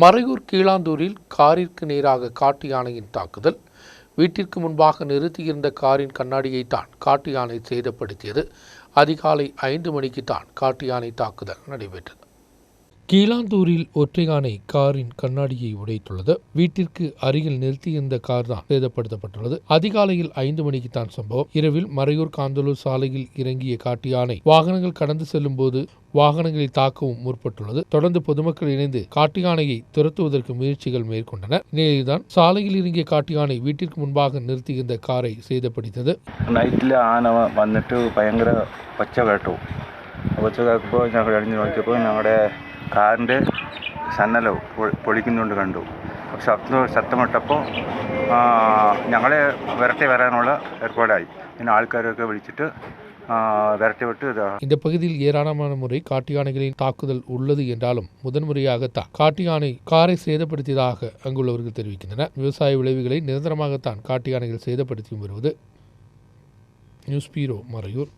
மறையூர் கீழாந்தூரில் காரிற்கு நேராக காட்டு யானையின் தாக்குதல். வீட்டிற்கு முன்பாக நிறுத்தியிருந்த காரின் கண்ணாடியை தான் காட்டு யானை சேதப்படுத்தியது. அதிகாலை ஐந்து மணிக்கு தான் காட்டு யானை தாக்குதல் நடைபெற்றது. கீழாந்தூரில் ஒற்றை யானை காரின் கண்ணாடியை உடைத்துள்ளது வீட்டிற்கு அருகில் நிறுத்தியிருந்த கார் தான் சேதப்படுத்தப்பட்டுள்ளது அதிகாலையில் ஐந்து மணிக்கு தான் சம்பவம் இரவில் மறையூர் காந்தலூர் சாலையில் இறங்கிய காட்டு யானை வாகனங்கள் கடந்து செல்லும் போது வாகனங்களை தாக்கவும் முற்பட்டுள்ளது தொடர்ந்து பொதுமக்கள் இணைந்து காட்டு யானையை துரத்துவதற்கு முயற்சிகள் மேற்கொண்டனர் இந்நிலையில்தான் சாலையில் இறங்கிய காட்டு யானை வீட்டிற்கு முன்பாக நிறுத்தியிருந்த காரை சேதப்படுத்தியது നൈറ്റിൽ ആന വ- വന്നിട്ട് ഭയങ്കര ഒച്ച കേട്ടു ഒച്ച കേൾക്കുമ്പോൾ ഞങ്ങൾ എഴുതി നോക്കിയപ്പോൾ ഞങ്ങളുടെ കാറിൻ്റെ സന്നല പൊളിക്കുന്നുണ്ട് കണ്ടു അപ്പോൾ ശബ്ദം ശബ്ദമിട്ടപ്പോൾ ഞങ്ങളെ വിരട്ടി വരാനുള്ള ഏർപ്പാടായി പിന്നെ ആൾക്കാരൊക്കെ വിളിച്ചിട്ട് ആ, വിരട്ടി വിട്ട് ഇതാ இந்த பகுதியில் ஏராளமான முறை காட்டு யானைகளின் தாக்குதல் உள்ளது என்றாலும் முதன்முறையாகத்தான் காட்டு யானை காரை சேதப்படுத்தியதாக அங்குள்ளவர்கள் தெரிவிக்கின்றனர் விவசாய விளைவுகளை நிரந்தரமாகத்தான் காட்டு யானைகள் சேதப்படுத்தி வருவது நியூஸ் பீரோ மறையூர்